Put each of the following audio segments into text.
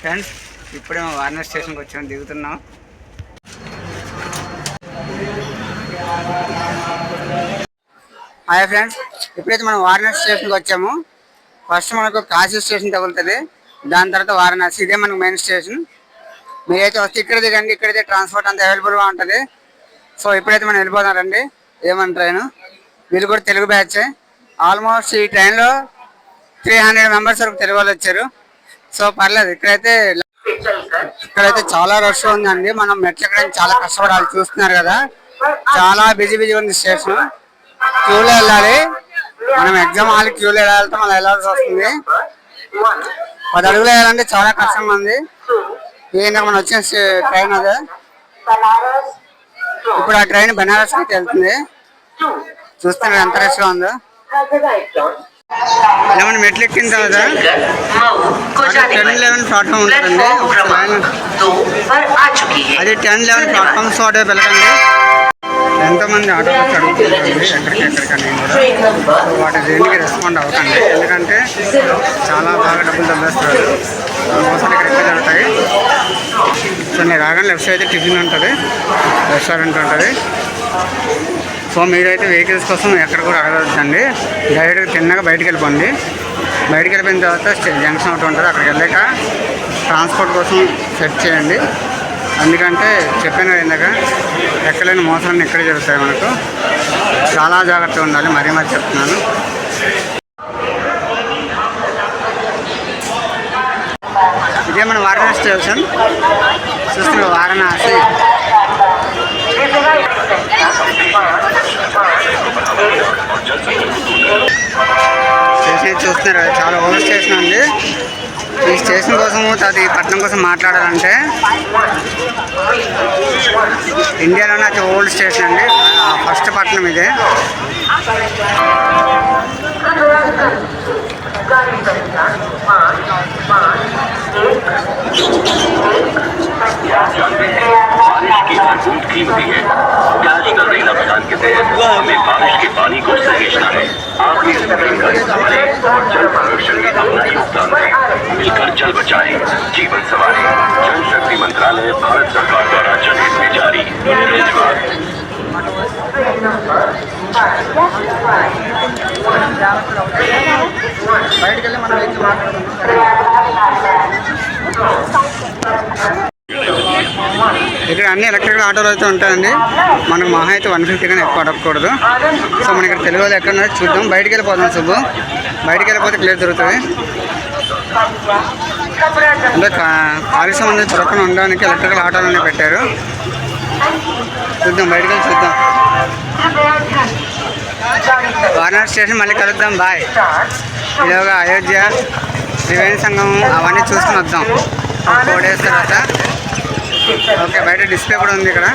Friends ఇప్పుడే మా వారణాసి స్టేషన్కి వచ్చాము దిగుతున్నాం. హాయ్ ఫ్రెండ్స్ ఇప్పుడైతే మనం వారణాసి స్టేషన్కి వచ్చాము. ఫస్ట్ మనకు కాశీ స్టేషన్ తగులుతుంది దాని తర్వాత వారణాసి ఇదే మనకు మెయిన్ స్టేషన్. మీరైతే వస్తే ఇక్కడ దిగండి ఇక్కడైతే ట్రాన్స్పోర్ట్ అంతా అవైలబుల్గా ఉంటుంది. సో ఇప్పుడైతే మనం వెళ్ళిపోతున్నారండి ఏమని ట్రైన్? వీళ్ళు కూడా తెలుగు బ్యాచ్. ఆల్మోస్ట్ ఈ ట్రైన్లో త్రీ హండ్రెడ్ మెంబర్స్ వరకు తెలుగు వాళ్ళు వచ్చారు. సో పర్లేదు ఇక్కడైతే ఇక్కడైతే చాలా రష్ ఉందండి. మనం మెట్లు ఎక్కడానికి చాలా కష్టపడాలి చూస్తున్నారు కదా. చాలా బిజీ బిజీ ఉంది స్టేషన్. క్యూలో వెళ్ళాలి. మనం ఎగ్జామ్ హాల్ క్యూలో వెళ్ళాలంటే మనం వెళ్ళాల్సి వస్తుంది. పది అడుగులు వెళ్ళాలంటే చాలా కష్టంగా ఉంది. ఏంటంటే మనం వచ్చిన ట్రైన్ అదే. ఇప్పుడు ఆ ట్రైన్ బెనారస్ అయితే వెళ్తుంది. చూస్తున్నారు ఎంత రష్గా ఉందో. ఇలా మనం మెట్లు ఎక్కిన తర్వాత? టెన్ లెవెన్ ప్లాట్ఫామ్ ఉంటుందండి అది టెన్ లెవెన్ ప్లాట్ఫామ్స్ తోటే వెళ్ళకండి ఎంతో మంది ఆటోలు వచ్చి అడుగుతుంటారండి ఎక్కడికి ఎక్కడికని కూడా. వాటి దేనికి రెస్పాండ్ అవ్వకండి. ఎందుకంటే చాలా బాగా డబ్బులు దబ్బేస్తారు మోసాలు ఇక్కడ ఎక్కువ జరుగుతాయి. సో నేను రాగానే లెఫ్ట్ సైడ్ అయితే టిఫిన్ ఉంటుంది. రెస్టారెంట్ ఉంటుంది. సో మీరైతే వెహికల్స్ కోసం ఎక్కడ కూడా అడగవద్దండి డైరెక్ట్గా తిన్నగా బయటకు వెళ్ళిపోండి. బయటికి వెళ్ళిపోయిన తర్వాత స్టే- జంక్షన్ ఒకటి ఉంటుంది అక్కడికి వెళ్ళాక ట్రాన్స్పోర్ట్ కోసం సెట్ చేయండి. ఎందుకంటే చెప్పాను కదా ఇందాక ఎక్కలేని మోసాలన్నీ ఇక్కడే జరుగుతాయి మనకు. చాలా జాగ్రత్తగా ఉండాలి మరీ మరి చెప్తున్నాను. ఇదే మన వారణాసి స్టేషన్. చూస్తున్న వారణాసి. స్టేషన్ చూస్తున్నారు. చాలా ఓల్డ్ స్టేషన్ అండి ఈ స్టేషన్ కోసము అది పట్టణం కోసం మాట్లాడాలంటే ఇండియాలోనే అతి ఓల్డ్ స్టేషన్ అండి. ఫస్ట్ పట్టణం ఇదే. बारिश की बूंद कीमती है कैच द रेन अभियान के तहत हमें बारिश के पानी को सहेजना है आप इस का बने और जल संरक्षण में अपना योगदान दें मिलकर जल बचाएँ जीवन संवारें जल शक्ति मंत्रालय भारत सरकार द्वारा जनहित में जारी धन्यवाद బయటకు వెళ్ళి మనం ఇక్కడ అన్ని ఎలక్ట్రికల్ ఆటోలు అయితే ఉంటాయండి. మనకు మహా అయితే వన్ ఫిఫ్టీ కానీ ఎక్కువ అడగకూడదు. సో మన ఇక్కడ తెలుగు వాళ్ళు ఎక్కడ చూద్దాం. బయటికి వెళ్ళిపోతాం సుబ్బు. బయటికి వెళ్ళిపోతే క్లియర్ దొరుకుతుంది. అంటే కాలుష్యం అనేది చురకన ఉండడానికి ఎలక్ట్రికల్ ఆటోలు అనేవి పెట్టారు. చూద్దాం బయటికి వెళ్ళి చూద్దాం. వారణాసి స్టేషన్ మళ్ళీ కలుద్దాం బాయ్. ఈలోగా అయోధ్య త్రివేణి సంఘం అవన్నీ చూసుకుని వద్దాం. ఒక ఫోర్ డేస్ తర్వాత. ఓకే బయట డిస్ప్లే కూడా ఉంది ఇక్కడ.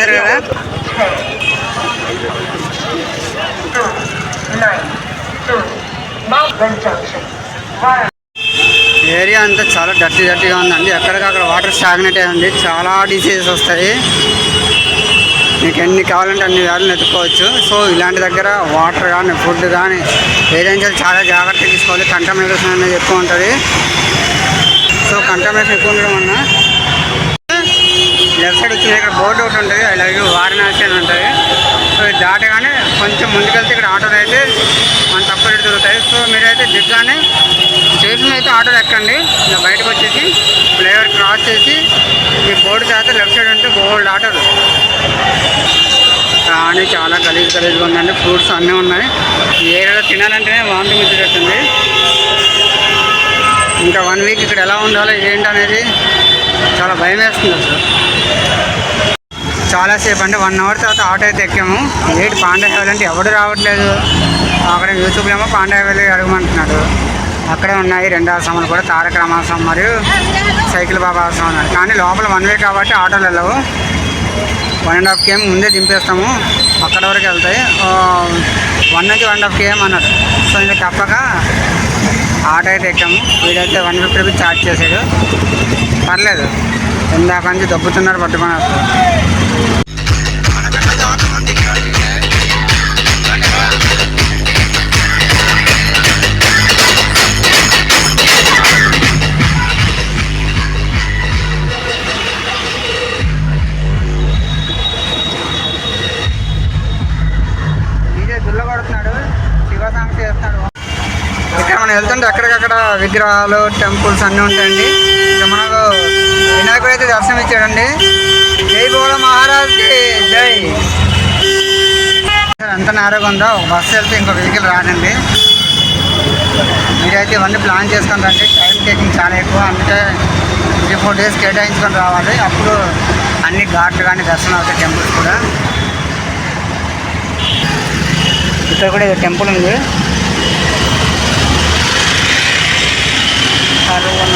సరే కదా? ఏరియా అంతా చాలా డర్టీ డర్టీగా ఉందండి. ఎక్కడికక్కడ వాటర్ స్టాగ్నెట్ అయి ఉంది చాలా డిసీజెస్ వస్తాయి. మీకు ఎన్ని కావాలంటే అన్ని వ్యాధులు ఎత్తుకోవచ్చు సో ఇలాంటి దగ్గర వాటర్ కానీ ఫుడ్ కానీ ఏదైనా చాలా జాగ్రత్త తీసుకోవాలి. కంటామినేషన్ అనేది ఎక్కువ ఉంటుంది. సో కంటామినేషన్ ఎక్కువ ఉండడం వల్ల లెఫ్ట్ సైడ్ వచ్చిన ఇక్కడ బోర్డు ఒకటి ఉంటుంది. అలాగే వారణాసి అని ఉంటుంది. సో ఇది దాటగానే కొంచెం ముందుకెళ్తే ఇక్కడ ఆటోలు అయితే మన తక్కువ రేటు దొరుకుతాయి. సో మీరైతే దిగ్గానే స్టేషన్ అయితే ఆటోలు ఎక్కండి. ఇలా బయటకు వచ్చేసి ఫ్లేవర్ క్రాస్ చేసి ఈ బోర్డు చేస్తే లెఫ్ట్ సైడ్ ఉంటే గోల్డ్ ఆటోలు. కానీ చాలా గలీజ్ గలీజ్గా ఉందండి. ఫ్రూట్స్ అన్నీ ఉన్నాయి. ఈ ఏరియాలో తినాలంటేనే వాంతి మిచ్చేటట్టుంది ఇంకా వన్ వీక్ ఇక్కడ ఎలా ఉండాలో ఏంటి అనేది చాలా భయం వేస్తుంది అసలు. చాలాసేపు అంటే వన్ అవర్ తర్వాత ఆటో అయితే ఎక్కాము. ఏంటి పాండే అంటే ఎవడు రావట్లేదు. అక్కడ యూట్యూబ్లో ఏమో పాండే అడగమంటున్నాడు. అక్కడే ఉన్నాయి రెండు ఆశ్రమాలు కూడా తారక రామాశ్రమం మరియు సైకిల్ బాబా ఆశ్రమం ఉన్నాయి కానీ లోపల వన్ వే కాబట్టి ఆటోలు వెళ్ళవు. వన్ అండ్ హాఫ్ కేఎం ముందే దింపేస్తాము. అక్కడ వరకు వెళ్తాయి. వన్ నుంచి వన్ అండ్ హాఫ్ కేఎం అన్నారు. సో ఇంకా తప్పక ఆటో అయితే ఎక్కాము. వీడైతే వన్ ఫిఫ్టీ రూపీస్ ఛార్జ్ చేశాడు. పర్లేదు. ఇందాక నుంచి దొబ్బుతున్నారు పట్టుకొని విగ్రహాలు టెంపుల్స్ అన్నీ ఉంటాయండి. ఇక మనకు వినాయకుడు అయితే దర్శనం ఇచ్చాడండి. జై బోళ మహారాజ్కి జై. ఎంత నేరగా ఉందో. ఒక బస్సు వెళ్తే ఇంకో వెహికల్ రానండి. మీరైతే ఇవన్నీ ప్లాన్ చేసుకొని రండి. టైం టేకింగ్ చాలా ఎక్కువ. అందుకే త్రీ ఫోర్ డేస్ కేటాయించుకొని రావాలి. అప్పుడు అన్ని ఘాట్లు కానీ దర్శనం అవుతాయి టెంపుల్స్ కూడా. ఇక్కడ కూడా టెంపుల్ ఉంది. కరువన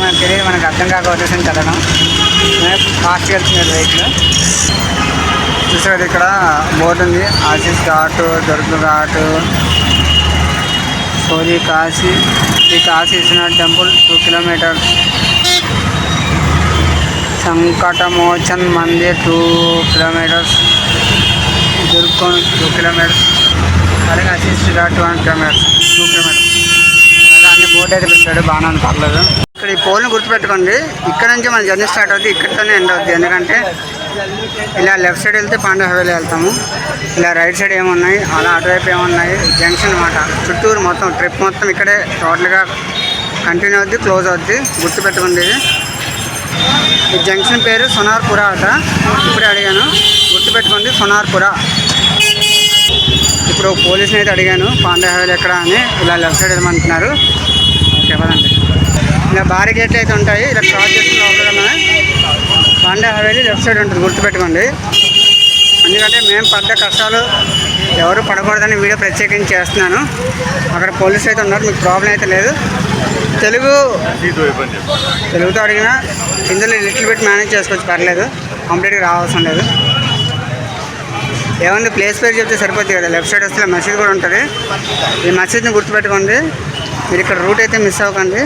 మనకు తెలియదు మనకు అర్థం కాక వచ్చేసింది చదవడం ఫాస్ట్గా వెళ్తున్నారు వెహికల్ చూసారు ఇక్కడ బోర్డు ఉంది ఆశీస్ ఘాట్ దొరుకు ghat sorry Kashi Shri Kashi Vishwanath temple two kilometres Sankatmochan Mandir two kilometres Durgam two kilometres అలాగే Assi ghat one kilometres two kilometres board అయితే పెట్టాడు బాగానే ఉంది, పర్లేదు. ఇక్కడ ఈ పోల్ని గుర్తుపెట్టుకోండి. ఇక్కడ నుంచి మన జర్నీ స్టార్ట్ అవుతుంది ఇక్కడితోనే ఎండ్ అవుతుంది ఎందుకంటే ఇలా లెఫ్ట్ సైడ్ వెళ్తే పాండవ హవేలీ వెళ్తాము. ఇలా రైట్ సైడ్ ఏమున్నాయి అలా అటువైపు ఏమున్నాయి జంక్షన్ అనమాట చుట్టూరు మొత్తం ట్రిప్ మొత్తం ఇక్కడే టోటల్గా కంటిన్యూ అవుద్ది క్లోజ్ అవుద్ది. గుర్తుపెట్టుకోండి ఇది. ఈ జంక్షన్ పేరు సోనార్పుర అట. ఇప్పుడే అడిగాను. గుర్తుపెట్టుకోండి సోనార్పుర. ఇప్పుడు పోలీసుని అయితే అడిగాను పాండే హవేలీ ఎక్కడ అని. ఇలా లెఫ్ట్ సైడ్ వెళ్ళమంటున్నారు చెప్పదండి ఇలా భారీ గేట్లు అయితే ఉంటాయి. ఇలా క్రాస్ చేసుకుని లోపలనే పాండే హవేలీ లెఫ్ట్ సైడ్ ఉంటుంది. గుర్తుపెట్టుకోండి. ఎందుకంటే మేము పడ్డ కష్టాలు ఎవరు పడకూడదని వీడియో ప్రత్యేకించి చేస్తున్నాను. అక్కడ పోలీస్ అయితే ఉన్నారు. మీకు ప్రాబ్లం అయితే లేదు. తెలుగు తెలుగుతో అడిగినా ఇందులో లిటిల్ బిట్ మేనేజ్ చేసుకోవచ్చు. పర్లేదు. కంప్లీట్గా రావాల్సిన లేదు. ఏముంది ప్లేస్ పేరు చెప్తే సరిపోతుంది కదా? లెఫ్ట్ సైడ్ వస్తే మసీద్ కూడా ఉంటుంది. ఈ మసీద్ని గుర్తుపెట్టుకోండి. మీరు ఇక్కడ రూట్ అయితే మిస్ అవ్వకండి.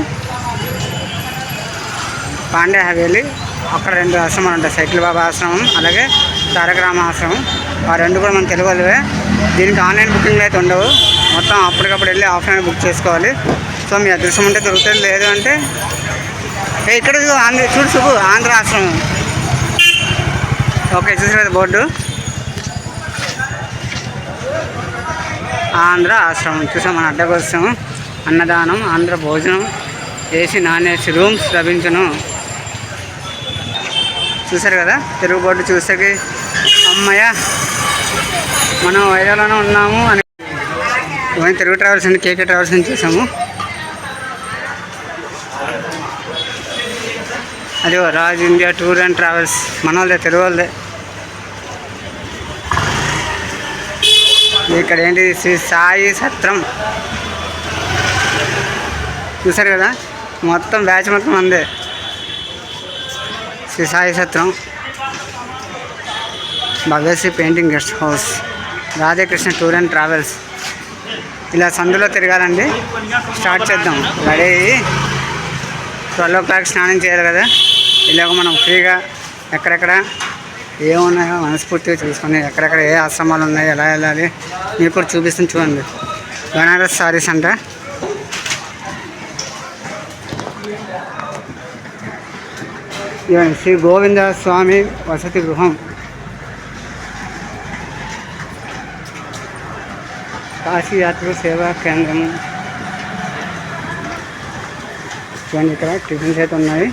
పాండే హవేలి. అక్కడ రెండు ఆశ్రమాలు ఉంటాయి. సైకిల్ బాబా ఆశ్రమం అలాగే తారకరామ ఆశ్రమం. ఆ రెండు కూడా మన తెలుగు వాళ్ళవే. దీనికి ఆన్లైన్ బుకింగ్లు అయితే ఉండవు. మొత్తం అప్పటికప్పుడు వెళ్ళి ఆఫ్లైన్ బుక్ చేసుకోవాలి. సో మీ అదృష్టం ఉంటే దొరుకుతుంది. లేదు అంటే ఇక్కడ ఆంధ్ర చూడు చూపు ఆంధ్ర ఆశ్రమం. ఓకే చూసారు బోర్డు. ఆంధ్ర ఆశ్రమం. చూసాం మన అడ్డకోసం అన్నదానం ఆంధ్ర భోజనం ఏసీ నాన్ ఏసీ రూమ్స్ లభించను. చూసారు కదా? తెలుగు బోర్డు చూసేకి అమ్మయ్య మనం వైజాగ్లోనే ఉన్నాము అని ఇవన్నీ తెలుగు ట్రావెల్స్ అండి కేకే ట్రావెల్స్ అని చూసాము. అదే Raj India tour and travels మన వాళ్ళదే తెలుగు వాళ్ళదే. ఇక్కడ ఏంటి? శ్రీ సాయి సత్రం. చూసారు కదా? మొత్తం బ్యాచ్ మొత్తం అందే. శ్రీ సాయి సత్రం. Bhagat painting guest house. Radhakrishna tour and travels. ఇలా సందులో తిరగాలండి. స్టార్ట్ చేద్దాం. రెడీ అయ్యి ట్వెల్వ్ ఓ క్లాక్ స్నానం చేయాలి కదా. ఇలాగ మనం ఫ్రీగా ఎక్కడెక్కడ ఏమున్నాయో మనస్ఫూర్తిగా చూసుకొని ఎక్కడెక్కడ ఏ ఆశ్రమాలు ఉన్నాయి ఎలా వెళ్ళాలి మీకు కూడా చూపిస్తుంది చూడండి. బనారస్ సారీస్ అంట. శ్రీ గోవింద స్వామి వసతి గృహం కాశీ యాత్ర సేవా కేంద్రం చూడండి ఇక్కడ టిఫిన్స్ అయితే ఉన్నాయి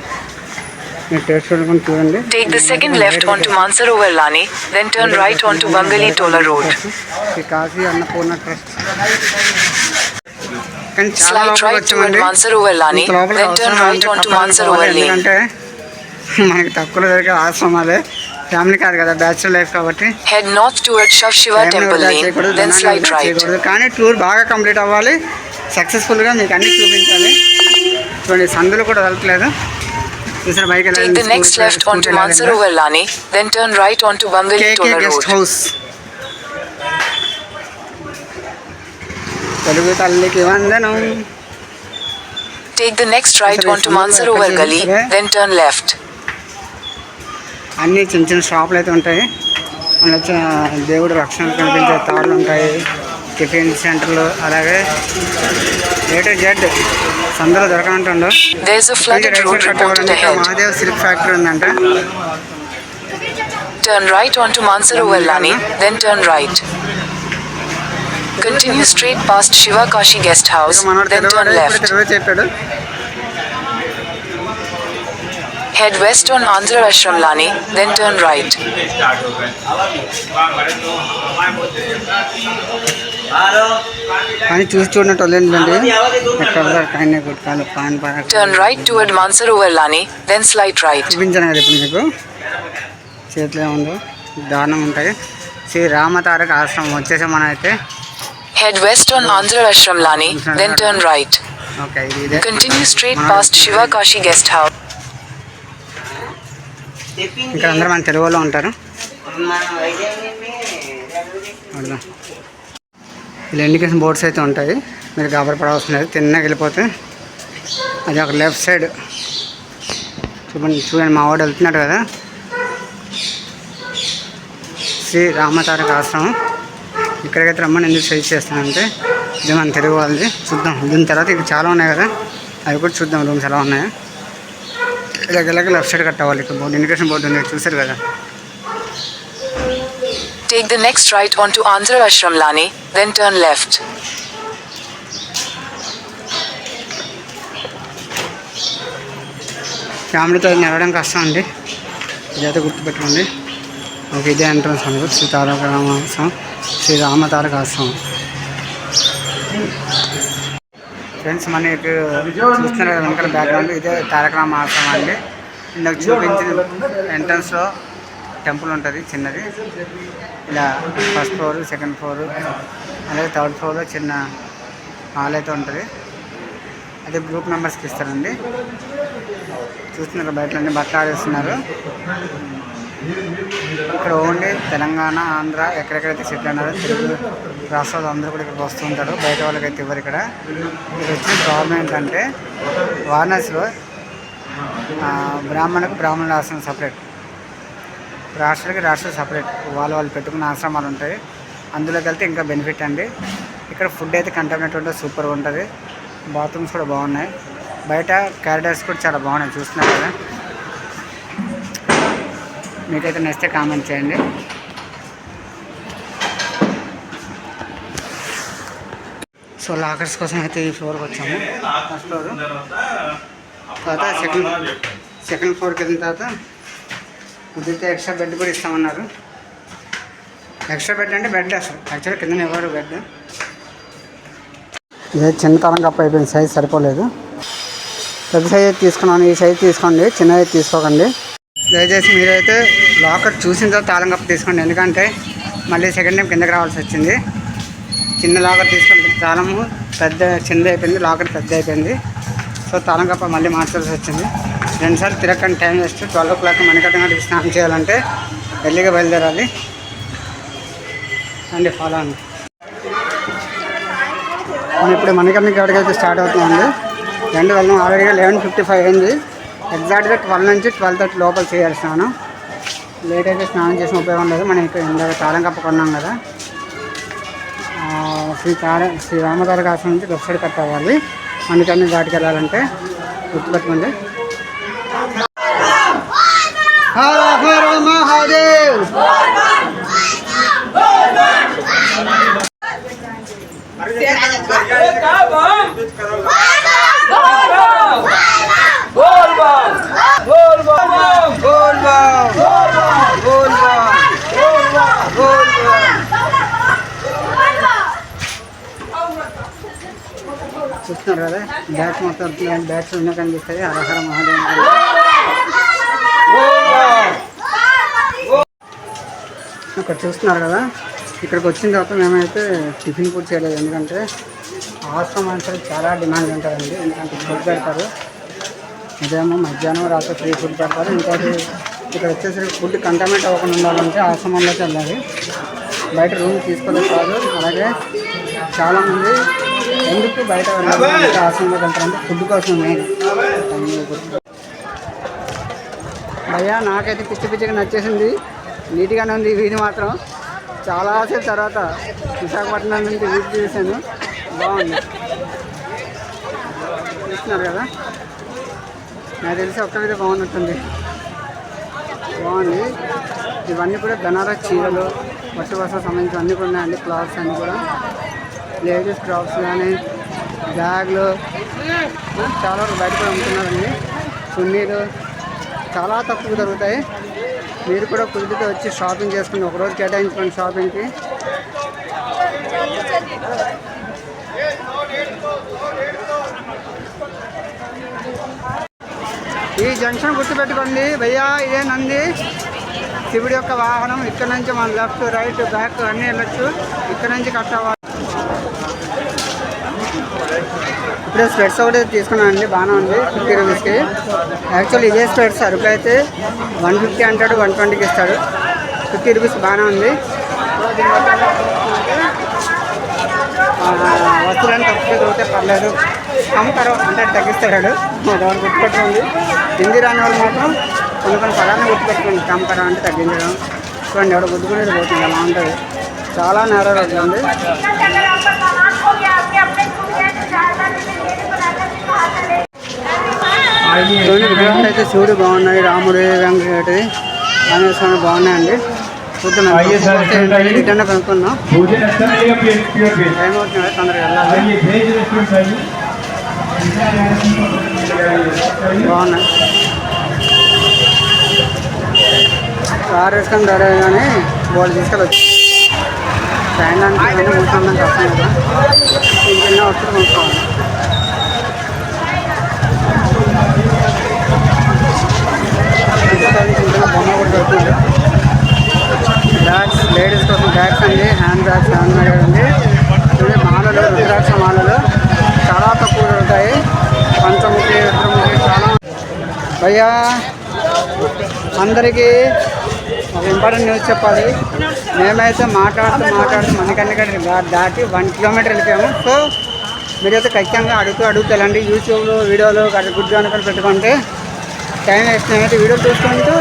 మీరు టేస్ట్ చూడకుండా చూడండి Take the second left onto Mansarovar Lani, then turn right onto Bangali Tola Road. Shri Kashi Annapurna trust కానీ చాలా Slide లోపలికి వచ్చామండి లోపలికి then turn అవసరమా right అంటే onto తప్పకుండా Mansarovar పోవాలి. Lane. ఎందుకంటే మనకి తక్కువ దొరికే ఆశ్రమాలే. ఫ్యామిలీ కాదు కదా బ్యాచులర్ లైఫ్ కాబట్టి. Head north toward Shiv Shiva temple then slide కానీ టూర్ బాగా కంప్లీట్ అవ్వాలి. సక్సెస్ఫుల్గా మీకు అన్ని చూపించాలి. చూడండి సందులు కూడా వెళ్ళలేదు ఇసర bike line take the next left onto Mansarovar lane then turn right onto Bangali Tola road house take the next right onto Mansarovar Gali then turn left అన్ని చిన్న చిన్న షాపులు అయితే ఉంటాయి వచ్చిన దేవుడు రక్షణ కనిపించే తాళ్ళు ఉంటాయి టిఫిన్ సెంటర్లు అలాగే ఏ టు జెడ్ సందులో దొరకనంటుండో. మహాదేవ్ సిల్క్ ఫ్యాక్టరీ ఉందంట Turn right onto Mansarovar Lani, then turn right. Continue straight past Shiva Kashi Guest House, then turn left. Head west on Andhra Ashram Lani, then turn right. కానీ చూసి చూడనట్టు వదిలేండి ఎక్కడ కానీ కొట్టుకాలు paan paan Turn right toward Mansarovar Lani, then slight right. చూపించాను కదా ఇప్పుడు మీకు చేతిలో ఉందో దారుణం ఉంటాయి శ్రీ రామతారక ఆశ్రమం వచ్చేసాం మనం అయితే Head west on Andhra Ashram Lani, then turn right. Okay ఇది ఇదే Continue straight past Shiva Kashi Guest House. ఇక్కడ అందరూ మన తెలుగు వాళ్ళు ఉంటారు. ఇలా ఇండికేషన్ బోర్డ్స్ అయితే ఉంటాయి. మీరు గాబరపడవలసిన లేదు తిన్నగా వెళ్ళిపోతే అది ఒక లెఫ్ట్ సైడ్ చూడండి చూడండి మా వాడు వెళ్తున్నాడు కదా. శ్రీ రామతారక ఆశ్రమం. ఇక్కడికైతే రమ్మని ఎందుకు సజెస్ట్ చేస్తానంటే ఇది మన తెలుగు వాళ్ళది. చూద్దాం. దీని తర్వాత ఇక్కడ చాలా ఉన్నాయి కదా. అవి కూడా చూద్దాం. రూమ్స్ ఎలా ఉన్నాయో. ఇలాగ ఇలాగ లెఫ్ట్ సైడ్ కట్ అవ్వాలి బోర్డు ఇండికేషన్ బోర్డు ఉంది చూసారు కదా? Take the next right onto Andhra Ashram Lani, then turn left. ఫ్యామిలీతో నడవడం కష్టం అండి. ఇదైతే గుర్తుపెట్టుకోండి. ఓకే ఇదే ఎంట్రన్స్ అండి శ్రీ తారక రామాశ్రమం శ్రీ రామ తారక ఆశ్రమం. ఫ్రెండ్స్ మనకి చూస్తున్నారు కదా వెనకాల బ్యాక్గ్రౌండ్ ఇదే తారక రామ ఆశ్రమం అండి. ఇందాక చూపించిన ఎంట్రన్స్లో టెంపుల్ ఉంటుంది చిన్నది. ఇలా ఫస్ట్ ఫ్లోర్ సెకండ్ ఫ్లోర్ అలాగే థర్డ్ ఫ్లోర్లో చిన్న హాల్ అయితే ఉంటుంది. అదే గ్రూప్ మెంబర్స్కి ఇస్తారండి. చూస్తున్నారు బయట బట్టలు ఆడేస్తున్నారు ఇక్కడ ఓన్లీ తెలంగాణ ఆంధ్ర ఎక్కడెక్కడైతే సెటిల్ అన్నారో తెలుగు రాష్ట్రాలు అందరూ కూడా ఇక్కడికి వస్తూ ఉంటారు. బయట వాళ్ళకైతే ఇవ్వరు ఇక్కడ. ఇక్కడ వచ్చిన ప్రాబ్లం ఏంటంటే వారణాసిలో బ్రాహ్మణులకు బ్రాహ్మణుల ఆశ్రమం సపరేట్ రాష్ట్రాలకి రాష్ట్రాలు సపరేట్ వాళ్ళు వాళ్ళు పెట్టుకున్న ఆశ్రమాలు ఉంటాయి. అందులోకి వెళ్తే ఇంకా బెనిఫిట్ అండి. ఇక్కడ ఫుడ్ అయితే కంటామినేట్ ఉంటుంది సూపర్గా ఉంటుంది. బాత్రూమ్స్ కూడా బాగున్నాయి. బయట క్యారిడర్స్ కూడా చాలా బాగున్నాయి. చూస్తున్నారు? కదా మీకైతే నచ్చితే కామెంట్ చేయండి. సో లాకర్స్ కోసం అయితే ఈ ఫ్లోర్కి వచ్చాము. ఫస్ట్ ఫ్లోర్ తర్వాత సెకండ్ సెకండ్ ఫ్లోర్కి వెళ్ళిన తర్వాత కుదిరితే ఎక్స్ట్రా బెడ్ కూడా ఇస్తామన్నారు. ఎక్స్ట్రా బెడ్ అంటే బెడ్ అసలు. యాక్చువల్గా కింద ఎవరు బెడ్? ఇదే చిన్న తరం కప్ప అయిపోయింది సైజ్ సరిపోలేదు. పెద్ద సైజ్ తీసుకున్నాను. ఈ సైజ్ తీసుకోండి. చిన్న సైజ్ తీసుకోకండి. దయచేసి మీరైతే లాకర్ చూసిన తర్వాత తాళం కప్ప తీసుకోండి. ఎందుకంటే మళ్ళీ సెకండ్ టైం కిందకి రావాల్సి వచ్చింది. చిన్న లాకర్ తీసుకుంటే తాళము పెద్ద చిన్నది అయిపోయింది లాకర్ పెద్ద అయిపోయింది. సో తాళం కప్ప మళ్ళీ మార్చాల్సి వచ్చింది. రెండుసార్లు తిరగని time waste. Twelve o'clock మణికట్టంగా స్నానం చేయాలంటే ఎల్లిగా బయలుదేరాలి. అండి ఫాలో అండి మనం ఇప్పుడు మణికర్ణికి ఎక్కడికైతే స్టార్ట్ అవుతుందండి రెండు వెళ్ళడం ఆల్రెడీగా లెవెన్ ఫిఫ్టీ ఫైవ్ అయింది. ఎగ్జాక్ట్గా ట్వెల్వ్ నుంచి ట్వెల్వ్ థర్టీ లోపల చేయాలి స్నానం లేట్ అయితే స్నానం చేసిన ఉపయోగం లేదు మనం ఇక్కడ ఇందాక తాళం కప్ప కొన్నాం కదా. ఆ, శ్రీ తార శ్రీ రామతారక ఆశ్రమం నుంచి లెఫ్ట్ సైడ్ కట్ అవ్వాలి. మణికర్ణి ఘాటికి వెళ్ళాలంటే గుర్తుపెట్టుకోండి. హర హర మహాదేవ్ బోల్ బామ్ బోల్ బామ్ బోల్ బామ్ చూస్తున్నారు కదా బ్యాట్స్ మొత్తం ఇలాంటి బ్యాట్స్ ఉన్నాయి కనిపిస్తాయి హరహర మహాదేవ ఇక్కడ చూస్తున్నారు కదా ఇక్కడికి వచ్చిన తర్వాత మేమైతే టిఫిన్ కూడా చేయలేదు. ఎందుకంటే ఆశ్రమానికి చాలా డిమాండ్ ఉంటుందండి. ఎందుకంటే ఫుడ్ పెడతారు. ఉదయం మధ్యాహ్నం రాత్రి ఫ్రీ ఫుడ్ పెడతారు. ఇంకోటి ఇక్కడ వచ్చేసరికి ఫుడ్ కంటామెంట్ అవ్వకుండా ఉండాలంటే ఆశ్రమంలోకి వెళ్ళాలి. బయట రూమ్ తీసుకోలేదు కాదు అలాగే చాలామంది ఎందుకు బయట ఆశ్రమంలోకి వెళ్తారంటే ఫుడ్ కోసం మెయిన్ భయ్యా నాకైతే పిచ్చి పిచ్చిగా నచ్చేసింది. నీట్గానే ఉంది వీధి మాత్రం. చాలాసేపు తర్వాత విశాఖపట్నం నుంచి వీధి చూశాను. బాగుంది. చూస్తున్నారు కదా? నాకు తెలిసి ఒక్క మీద బాగున్నట్టుంది. బాగుంది. ఇవన్నీ కూడా బెనారస్ చీరలు పట్టు వస్త్రం సంబంధించిన అన్నీ కూడా ఉన్నాయండి క్లాత్స్ అన్నీ కూడా. లేడీస్ క్రాప్స్ కానీ బ్యాగ్లు చాలా వరకు బయట కూడా అమ్ముతున్నారండి. చున్నీలు చాలా తక్కువ దొరుకుతాయి. మీరు కూడా కుదిరితే వచ్చి షాపింగ్ చేసుకుని ఒకరోజు కేటాయించుకోండి షాపింగ్కి. ఈ జంక్షన్ గుర్తుపెట్టుకోండి. భయ్యా ఇదే నంది. శివుడి యొక్క వాహనం. ఇక్కడ నుంచి మన లెఫ్ట్ రైట్ బ్యాక్ అన్నీ వెళ్ళొచ్చు. ఇక్కడ నుంచి కట్ అవ్వాలి ఇప్పుడు స్పెట్స్ ఒకటి తీసుకున్నాను అండి బాగానే ఉంది ఫిఫ్టీ రూపీస్కి. యాక్చువల్ ఇదే స్పెట్స్ అరకు అయితే వన్ ఫిఫ్టీ అంటాడు వన్ ట్వంటీకి ఇస్తాడు. ఫిఫ్టీ రూపీస్ బాగానే ఉంది. వస్తువులను తక్కువ దొరికితే పర్లేదు. అమ్ముతారు అంటే తగ్గిస్తాడు ఎవరు గుర్తుపెట్టుకుంది హిందీ రాని వాళ్ళు మాత్రం కొన్ని కొన్ని పదాన్ని గుర్తుపెట్టుకోండి కమ్మకరం అంటే తగ్గించడం. చూడండి ఎవరు గుర్తుకునేది పోతుంది అలా ఉంటుంది. చాలా నేర అవుతుంది. విగ్రహాలు అయితే శివుడు బాగున్నాయి రాముడు వెంకటేటి రామేశ్వరం బాగున్నాయండి. చూద్దాం కనుక్కున్నాం తొందరగా బాగున్నాయి. వేసుకొని ధర కానీ వాళ్ళు తీసుకెళ్ళచ్చు. స్టాండ్ అంటే మూడు వస్తాం కదా. ఇంకెన్నో వస్తువులు కొనుక్కోవాలి. బ్యాగ్స్ లేడీస్ కోసం బ్యాగ్స్ అండి హ్యాండ్ బ్యాగ్స్ హ్యాండ్ బ్యాగ్ అండి. ఇవి మాలలు రుద్రాక్ష మాలలు. చాలా తక్కువ ఉంటాయి. పంచముఖి రుద్రముఖి చాలా భయ్యా అందరికీ ఒక ఇంపార్టెంట్ న్యూస్ చెప్పాలి. మేమైతే మాట్లాడుతూ మాట్లాడుతూ మనకన్నీ దాటి వన్ కిలోమీటర్ వెళ్ళిపోయాము. సో మీరైతే ఖచ్చితంగా అడుగుతూ అడుగుతూ వెళ్ళండి. యూట్యూబ్లో వీడియోలు గుడ్ గుడ్డు పెట్టుకుంటే టైం వేస్ట్ అయితే వీడియో చూసుకుంటూ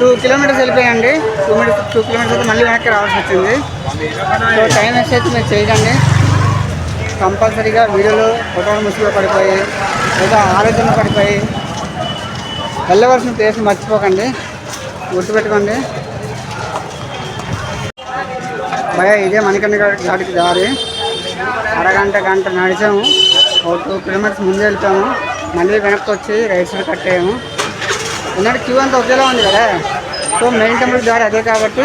టూ కిలోమీటర్స్ వెళ్ళిపోయండి. టూ మీటర్స్ టూ కిలోమీటర్స్ అయితే మళ్ళీ వెనక్కి రావాల్సి వచ్చింది. సో టైం వేస్ట్ అయితే మీరు చేయకండి. కంపల్సరీగా వీడియోలు ఫోటోలు ముసుగులో పడిపోయి లేదా ఆలోచనలు పడిపోయి వెళ్ళవలసిన ప్లేస్ మర్చిపోకండి. గుర్తుపెట్టుకోండి. భయ ఇదే మణికండ ఘాటికి దారి. అరగంట గంట నడిచాము. ఒక టూ కిలోమీటర్స్ ముందు వెళ్తాము. మళ్ళీ వెనక్కి వచ్చి రైట్ సైడ్ కట్టాము ఎందుకంటే క్యూ అంతా ఒకేలా ఉంది కదా. సో మెయిన్ టెంపుల్ దారి అదే కాబట్టి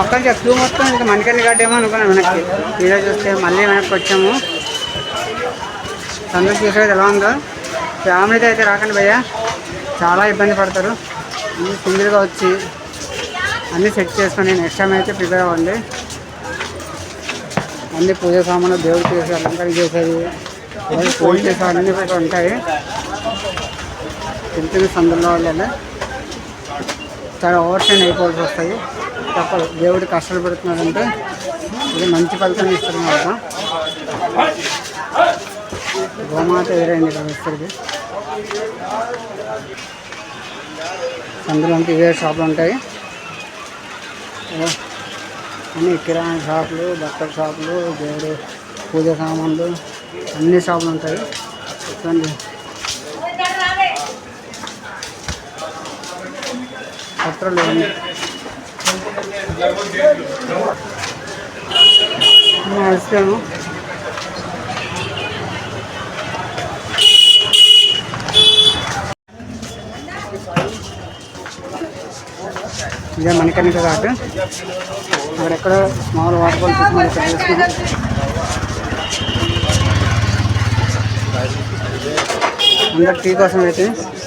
అక్కడి నుంచి క్యూ మొత్తం ఇంకా మణికండ ఘాటేమో అనుకున్నాను వెనక్కి వీడియో చూస్తే మళ్ళీ వెనక్కి వచ్చాము. సందర్శ చూసేది ఎలా ఉందో. ఫ్యామిలీతో అయితే రాకండి భయ్య. చాలా ఇబ్బంది పడతారు. అన్నీ సింగిల్గా వచ్చి అన్నీ సెట్ చేసుకొని నెక్స్ట్ టైం అయితే ప్రిపేర్ అవ్వండి. అన్ని పూజ సామాన్లు దేవుడు చేసి అలంకరణ చేసేవి అలాగే పూజ చేసే అన్ని కూడా ఉంటాయి. చిన్న చిన్న సందులో వాళ్ళే చాలా ఓవర్ అయిపోవాల్సి వస్తాయి. తప్పదు. దేవుడు కష్టాలు పెడుతున్నాడంటే ఇది మంచి ఫలితం ఇస్తారు మాట గోమాత ఎదురైంది ఇక్కడ ఇస్తుంది సందులో అంతా ఇవే షాపులు ఉంటాయి. అన్ని కిరాణా షాపులు బట్టల షాపులు దేవుడు పూజ సామాన్లు అన్ని షాపులు ఉంటాయి. చూడండి. పత్రాలు ఇవన్నీ ఇస్తాను ఇదే మణికర్ణిక ఘాట్ అక్కడెక్కడ మామూలు వాటర్ ఫాల్ తీసుకుని ఇక్కడ తీసుకుని అందరు టీ కోసం అయితే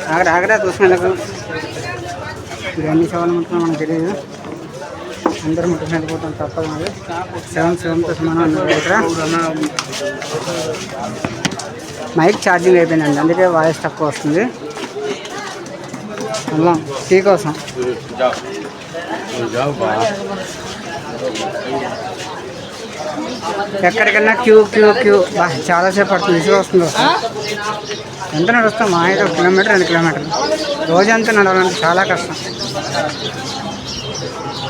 ఆగడ ఆగడా చూసుకునేందుకు ఇది ఎన్ని సేవలు ఉంటుందో మనకు తెలియదు. అందరూ ముట్టుకుని వెళ్ళిపోతాం తప్పదు మరి. సెవెన్ సెవెన్తో సమానం ఇక్కడ మైక్ ఛార్జింగ్ అయిపోయిందండి. అందుకే వాయిస్ తక్కువ వస్తుంది. వెళ్దాం. టీ కోసం. ఎక్కడికన్నా క్యూ క్యూ క్యూ. బా చాలాసేపు పడుతుంది. విసుగు వస్తుంది. ఎంత నడుస్తాం? మా అయితే ఒక కిలోమీటర్ రెండు కిలోమీటర్లు. రోజంతా నడవాలంటే చాలా కష్టం.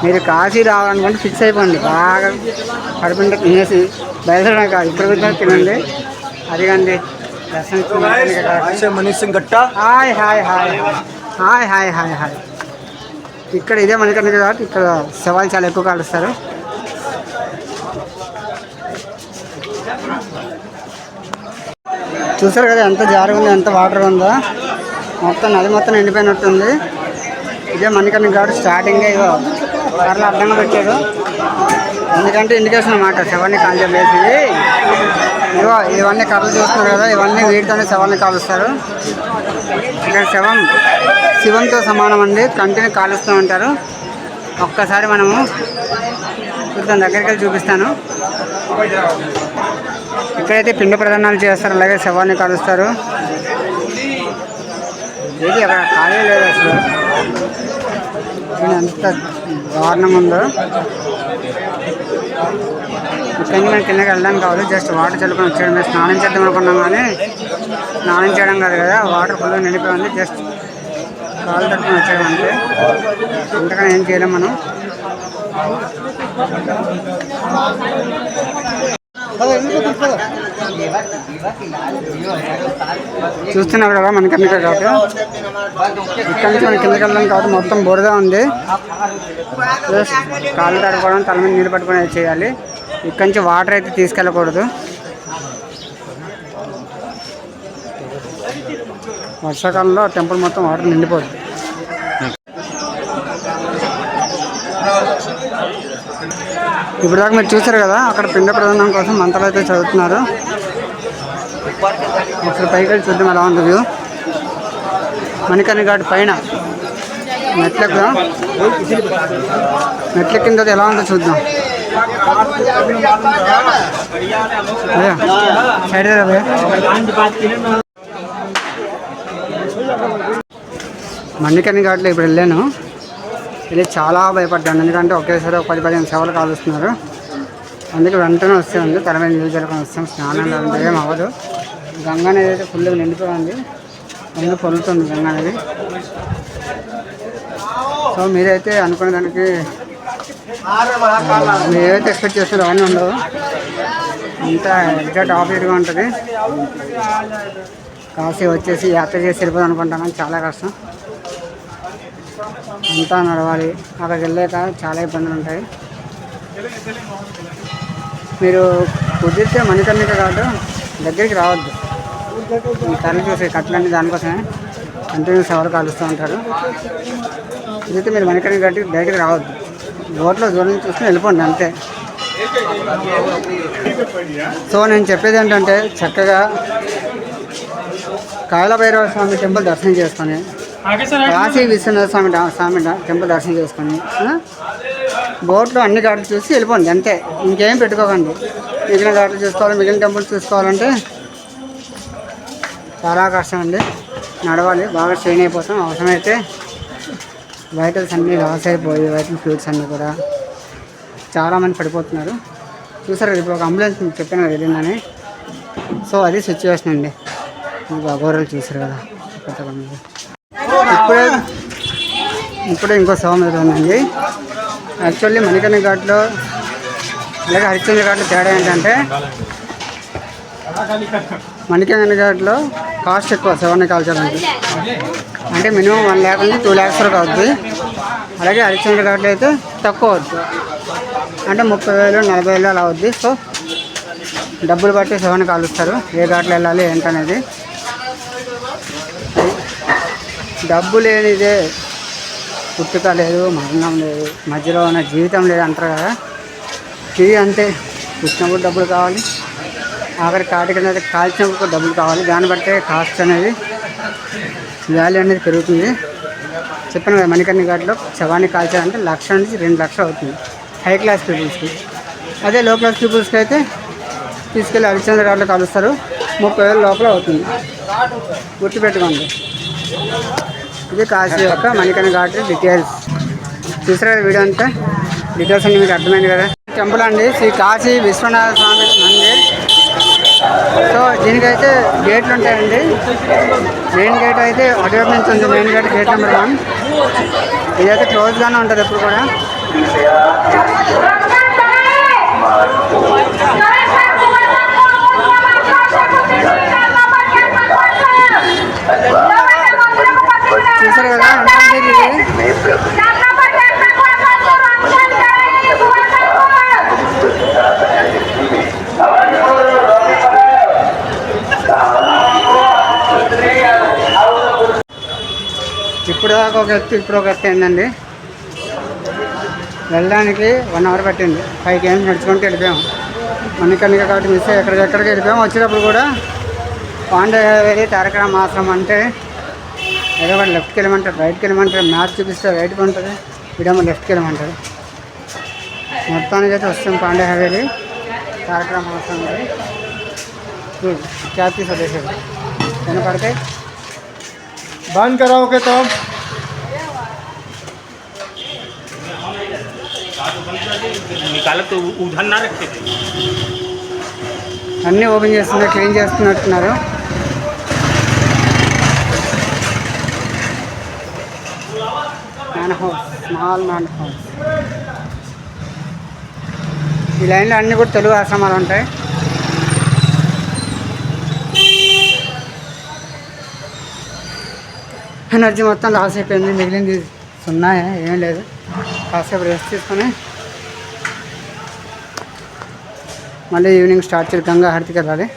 మీరు కాశీ రావాలనుకుంటే ఫిక్స్ అయిపోండి. బాగా కడుపుంటే తినేసి బయలుదేరడం కాదు. ఇప్పుడు కూర్చొని తినండి. అది కండి. దర్శనం hi hi hi hi. Hi hi hi ఇక్కడ ఇదే మణికండ కాబట్టి ఇక్కడ శవాలు చాలా ఎక్కువ కాలుస్తారు. చూసారు కదా ఎంత జారుగుందో ఎంత వాటర్ ఉందో. మొత్తం నది మొత్తం ఎండిపోయినట్టుంది ఇదే మణికర్ణ ఘాట్ స్టార్టింగ్ ఇగో. కర్రలు అడ్డంగా పెట్టాడు ఎందుకంటే ఇండికేషన్ అన్నమాట శవాన్ని కాల్ వేసి ఇగో ఇవన్నీ కర్రలు చూస్తున్నారు కదా ఇవన్నీ వీటితోనే శవాన్ని కాలుస్తారు. ఇక్కడ శవం శివంతో సమానం అండి. కంటిని కాలుస్తూ ఉంటారు. ఒక్కసారి మనము చూద్దాం దగ్గరికి వెళ్ళి చూపిస్తాను. ఇక్కడైతే పిండ ప్రదానాలు చేస్తారు అలాగే శవాన్ని కాలుస్తారు. ఇది అక్కడ ఖాళీ లేదు అసలు? ఎంత దారుణం ఉందో? ఇక్కడి మేము కిందకి వెళ్ళడానికి కావాలి జస్ట్ వాటర్ చల్లుకొని వచ్చాడు మేము స్నానం చేద్దాం అనుకున్నాం కానీ స్నానం చేయడం కాదు కదా వాటర్ ఫుల్ నిండిపోయింది జస్ట్ కాలు తట్టుకొని వచ్చాడు అంతే. అంతకన్నా ఏం చేయలేం మనం. చూస్తున్నారు కదా మన కిందకి కాబట్టి. ఇక్కడ నుంచి మన కిందకి వెళ్ళడం కాబట్టి మొత్తం బురద ఉంది. ప్లస్ కాళ్ళు తడపడం తల మీద నీళ్ళు పట్టుకొని చేయాలి. ఇక్కడ నుంచి వాటర్ అయితే తీసుకెళ్ళకూడదు. వర్షాకాలంలో టెంపుల్ మొత్తం వాటర్ నిండిపోతుంది ఇప్పుడు దాకా మీరు చూసారు కదా అక్కడ పిండ ప్రధానం కోసం మంత్రాలు అయితే చదువుతున్నారు. ఒకసారి పైకి వెళ్ళి చూద్దాం ఎలా ఉంది వ్యూ. మణికర్ణి ఘాట్ పైన మెట్లకు మెట్ల కింద ఎలా ఉందో చూద్దాం. సైడ్ మణికర్ణి ఘాట్లో ఇప్పుడు వెళ్ళాను. వెళ్ళి చాలా భయపడ్డాను. ఎందుకంటే ఒకేసారి ఒక పది పదిహేను సేవలు కాలుస్తున్నారు. అందుకే వెంటనే వస్తుంది తల మీద నీళ్ళు జరగని వస్తాం. స్నానం లాంటివి ఏం అవ్వదు. గంగ అనేది అయితే ఫుల్గా నిండిపోయింది. అందులో పొలుతుంది గంగా అనేది. సో మీరైతే అనుకునే దానికి మీరు ఎక్స్పెక్ట్ చేస్తారో అవన్నీ ఉండవు అంతా ఎగ్జాక్ట్ ఆపోజిట్గా ఉంటుంది. కాశీ వచ్చేసి యాత్ర చేసి వెళ్ళిపోదాం అనుకుంటాం కానీ చాలా కష్టం. అంతా నడవాలి. అక్కడికి వెళ్ళాక చాలా ఇబ్బందులు ఉంటాయి. మీరు కుదిరితే మణికర్ణిక కాదు దగ్గరికి రావద్దు. ఈ కర్రలు చూసే కట్టలన్నీ దానికోసమే కంటిన్యూస్ ఎవరు కాలుస్తూ ఉంటారు. కుదిరితే మీరు మణికర్ణిక కట్టి దగ్గరికి రావద్దు. బోట్లో దూరం చూసుకుని వెళ్ళిపోండి అంతే. సో నేను చెప్పేది ఏంటంటే చక్కగా కాళభైరవ స్వామి టెంపుల్ దర్శనం చేసుకొని కాశీ విశ్వనాథ స్వామి స్వామి టెంపుల్ దర్శనం చేసుకొని ఆ? బోట్లో అన్ని ఘాట్లు చూసి వెళ్ళిపోండి అంతే. ఇంకేం పెట్టుకోకండి. మిగిలిన ఘాట్లు చూసుకోవాలి మిగిలిన టెంపుల్ చూసుకోవాలంటే చాలా కష్టం అండి. నడవాలి బాగా స్ట్రెయిన్ అయిపోతాం. అవసరమైతే వైటల్స్ అన్నీ లాస్ అయిపోయి వైటల్ ఫ్లూయిడ్స్ అన్నీ కూడా చాలామంది పడిపోతున్నారు. చూసారు కదా ఇప్పుడు ఒక అంబులెన్స్ మీకు చెప్పాను కదా వెళ్ళిందని. సో అది సిచ్యువేషన్ అండి. అఘోరాలు చూసారు కదా కొత్తగా మీరు. ఇప్పుడే ఇప్పుడే ఇంకో శవం ఉందండి. యాక్చువల్లీ మణికర్ణ ఘాట్లో అలాగే హరిశ్చంద్ర ఘాట్లో తేడా ఏంటంటే మణికర్ణ ఘాట్లో కాస్ట్ ఎక్కువ శవాన్ని కాల్చాలంటే అంటే మినిమం వన్ ల్యాక్ నుంచి టూ ల్యాక్స్ వరకు అవుతుంది అలాగే హరిశ్చంద్ర ఘాట్లో అయితే తక్కువ అవుతుంది అంటే ముప్పై వేలు నలభై వేలు అలా అవుద్ది. సో డబ్బులు బట్టి శవాన్ని కాలుస్తారు. ఏ ఘాట్లో వెళ్ళాలి ఏంటనేది. డబ్బు లేనిదే పుట్టుక లేదు మరణం లేదు మధ్యలో ఉన్న జీవితం లేదు అంటారు కదా. ఫీ అంతే. పుట్టినప్పుడు డబ్బులు కావాలి. ఆఖరి కాటికి అనేది కాల్చినప్పుడు డబ్బులు కావాలి. దాన్ని బట్టే కాస్ట్ అనేది వాల్యూ అనేది పెరుగుతుంది. చెప్పాను కదా మణికర్ణి ఘాట్లో శవాన్ని కాల్చాలంటే లక్ష నుంచి రెండు లక్షలు అవుతుంది. హై క్లాస్ పీపుల్స్కి అదే లో క్లాస్ పీపుల్స్కి అయితే తీసుకెళ్ళి హరిశ్చంద్ర ఘాట్లో కలుస్తారు. ముప్పై వేల లోపల అవుతుంది. గుర్తుపెట్టుకోండి. ఇది కాశీ యొక్క మణికర్ణి ఘాట్ డీటెయిల్స్ చూసారు కదా వీడియో అంతా? డీటెయిల్స్ అన్ని మీకు అర్థమైంది కదా? టెంపుల్ అండి శ్రీ కాశీ విశ్వనాథ స్వామి మందిర్. సో దీనికైతే గేట్లు ఉంటాయండి. మెయిన్ గేట్ అయితే ఒకటి నుంచి ఉంది. Main gate gate number one ఇదైతే క్లోజ్గానే ఉంటుంది ఎప్పుడు కూడా. చూసారు కదా ఇప్పుడు దాకా ఒక వ్యక్తి ఇప్పుడు ఒక వ్యక్తి ఏంటండి వెళ్ళడానికి వన్ అవర్ పట్టింది. ఫైవ్ గేమ్స్ నడుచుకుంటూ వెళ్ళిపోయాం. మణికర్ణిక కాబట్టి మిస్ అయ్యి ఎక్కడికెక్కడికి వెళ్ళిపోయాం. వచ్చేటప్పుడు కూడా పాండే వెళ్ళి తారక ఆశ్రమం అంటే ఏదో లెఫ్ట్కి వెళ్ళమంటారు రైట్కి వెళ్ళమంటారు మ్యాప్ చూపిస్తే రైట్కి ఉంటుంది ఇడేమో లెఫ్ట్కి వెళ్ళమంటారు మొత్తానికి అయితే వస్తాం పాండే హవేలి తారక రామ ఆశ్రమం అది క్యాబ్ తీసేసాడు ఎన్ని పడతాయి बंद कराओगे तो निकाला तो उधर ना रखे थे అన్నీ ఓపెన్ చేస్తున్నారు clean చేస్తున్నట్టున్నారు man house small man house ఈ లైన్లో అన్నీ కూడా తెలుగు ఆశ్రమాలు ఉంటాయి. ఎనర్జీ మొత్తం లాస్ అయిపోయింది. మిగిలింది సున్నా ఏం లేదు. కాసేపు రెస్ట్ తీసుకొని మళ్ళీ ఈవినింగ్ స్టార్ట్ చేయాలి. గంగా హారతికి వెళ్ళాలి.